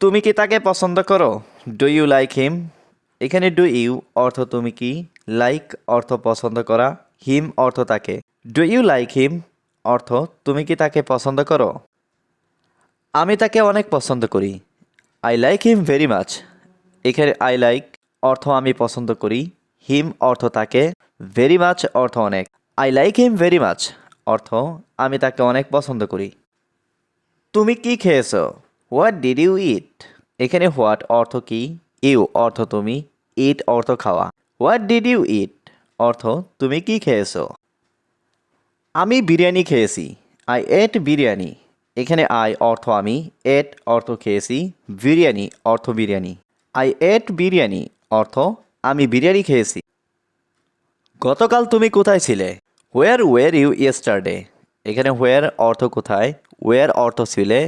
তুমি কি তাকে পছন্দ করো? ডু ইউ লাইক হিম এখানে ডু ইউ অর্থ তুমি কি? লাইক অর্থ পছন্দ করা হিম অর্থ তাকে। ডু ইউ লাইক হিম অর্থ তুমি কি তাকে পছন্দ করো? আমি তাকে অনেক পছন্দ করি। I like him very much এখানে আই লাইক অর্থ আমি পছন্দ করি হিম অর্থ তাকে ভেরি মাচ অর্থ অনেক। I like him very much অর্থ আমি তাকে অনেক পছন্দ করি। তুমি কি খেয়েছো? হোয়াট ডিড ইউ ইট এখানে হোয়াট অর্থ কি? ইউ অর্থ তুমি। ইট অর্থ খাওয়া। হোয়াট ডিড ইউ ইট অর্থ তুমি কি খেয়েছো? আমি বিরিয়ানি খেয়েছি। I ate biryani. এখানে আই অর্থ আমি। এট অর্থ খেয়েছি। বিরিয়ানি অর্থ বিরিয়ানি। আই এট বিরিয়ানি অর্থ আমি বিরিয়ানি খেয়েছি। গতকাল তুমি কোথায় ছিলে? হোয়ার ওয়ের ইউ ইয়েস্টারডে এখানে হোয়ার অর্থ কোথায়? ওয়ের অর্থ ছিলে?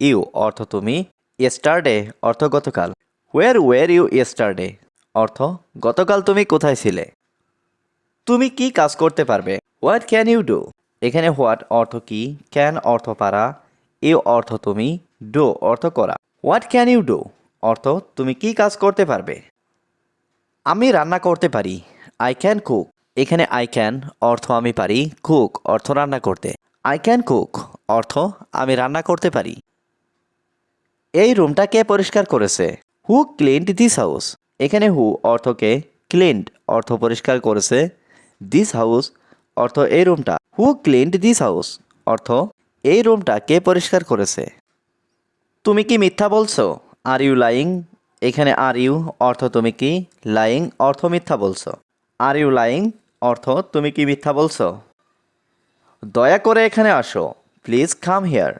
ইউ অর্থ তুমি ইয়েস্টারডে অর্থ গতকাল। হোয়ার ওয়ের ইউ ইয়েস্টারডে অর্থ, গতকাল তুমি কোথায় ছিলে? তুমি কি কাজ করতে পারবে? হোয়াট ক্যান ইউ ডু এখানে হোয়াট অর্থ কি? ক্যান অর্থ পারা। ইউ অর্থ তুমি। ডো অর্থ করা। হোয়াট ক্যান ইউ ডু অর্থ, তুমি কি কাজ করতে পারবে? আমি রান্না করতে পারি। আই ক্যান কুক এখানে আই ক্যান অর্থ আমি পারি। কুক অর্থ রান্না করতে। আই ক্যান কুক অর্থ, আমি রান্না করতে পারি। এই রুমটা কে পরিষ্কার করেছে? হু ক্লিনড দিস হাউস এখানে হু অর্থকে ক্লিনড অর্থ পরিষ্কার করেছে। দিস হাউস অর্থ এই রুমটা। হু ক্লিনড দিস হাউস অর্থ এই রুমটা কে পরিষ্কার করেছে? তুমি কি মিথ্যা বলছো? আর ইউ লাইং এখানে আর ইউ অর্থ তুমি কি? লাইং অর্থ মিথ্যা বলছো। আর ইউ লাইং অর্থ তুমি কি মিথ্যা বলছো? দয়া করে এখানে আসো। প্লিজ কাম হিয়ার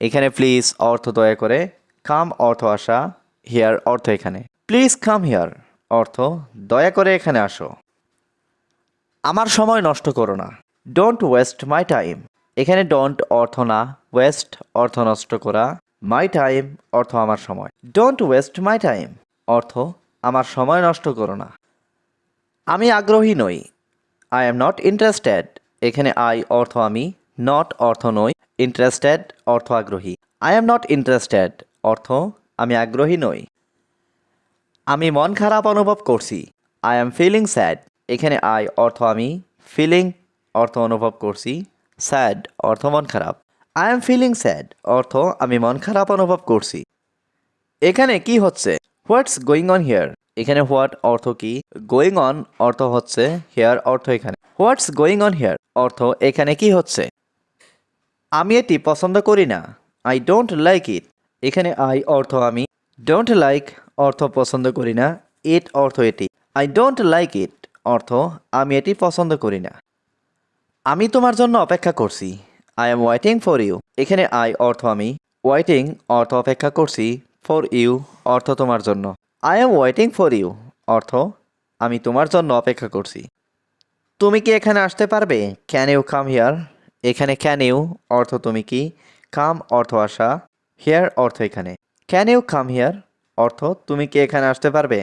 এখানে প্লিজ অর্থ দয়া করে কাম অর্থ আসা, হিয়ার অর্থ এখানে। প্লিজ কাম হিয়ার, অর্থ দয়া করে এখানে আসো। আমার সময় নষ্ট করো না। ডোন্ট ওয়েস্ট মাই টাইম এখানে ডোন্ট অর্থ না ওয়েস্ট অর্থ নষ্ট করা মাই টাইম অর্থ আমার সময়। ডোন্ট ওয়েস্ট মাই টাইম অর্থ আমার সময় নষ্ট করো না। আমি আগ্রহী নই। আই এম নট ইন্টারেস্টেড এখানে আই অর্থ আমি নট অর্থ নই ইন্টারেস্টেড অর্থ আগ্রহী। আই এম নট ইন্টারেস্টেড অর্থ, আমি আগ্রহী নই। আমি মন খারাপ অনুভব করছি। আই এম ফিলিং স্যাড এখানে আই অর্থ আমি ফিলিং অর্থ অনুভব করছি। স্যাড অর্থ মন খারাপ। আই এম ফিলিং স্যাড অর্থ, আমি মন খারাপ অনুভব করছি। এখানে কি হচ্ছে? হোয়াটস গোয়িং অন হিয়ার এখানে হোয়াট অর্থ কি? গোয়িং অন অর্থ হচ্ছে হেয়ার অর্থ এখানে। হোয়াটস গোয়িং অন হিয়ার অর্থ এখানে কি হচ্ছে? আমি এটি পছন্দ করি না। আই ডোন্ট লাইক ইট এখানে আই অর্থ আমি। ডোন্ট লাইক অর্থ পছন্দ করি না। ইট অর্থ এটি। আই ডোন্ট লাইক ইট অর্থ আমি এটি পছন্দ করি না। আমি তোমার জন্য অপেক্ষা করছি। I am waiting for you এখানে আই অর্থ আমি। ওয়েটিং অর্থ অপেক্ষা করছি। ফর ইউ অর্থ তোমার জন্য। I am waiting for you অর্থ আমি তোমার জন্য অপেক্ষা করছি। তুমি কি এখানে আসতে পারবে? ক্যান ইউ কাম হিয়ার এখানে ক্যান ইউ অর্থ তুমি কি? কাম অর্থ আসা। হিয়ার অর্থ এখানে। ক্যান ইউ কাম হিয়ার অর্থ, তুমি কি এখানে আসতে পারবে?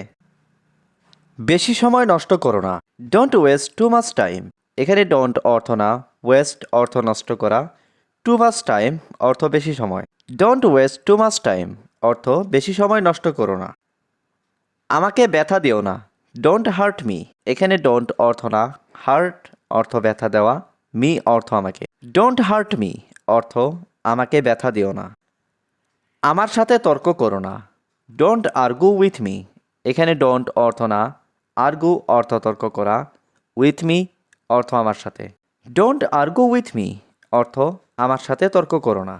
বেশি সময় নষ্ট করো না। Don't waste too much time এখানে ডোন্ট অর্থ না ওয়েস্ট অর্থ নষ্ট করা। টু মাচ টাইম অর্থ বেশি সময়। Don't waste too much time অর্থ বেশি সময় নষ্ট করো না। আমাকে ব্যথা দিও না। ডোন্ট হার্ট মি এখানে ডোন্ট অর্থ না হার্ট অর্থ ব্যথা দেওয়া মি অর্থ আমাকে। ডোন্ট হার্ট মি অর্থ আমাকে ব্যথা দিও না। আমার সাথে তর্ক করো না। ডোন্ট আর্গু উইথ মি এখানে ডোন্ট অর্থ না। আর্গু অর্থ তর্ক করা। উইথ মি অর্থ আমার সাথে। ডোন্ট আর্গু উইথ মি অর্থ আমার সাথে তর্ক করো না।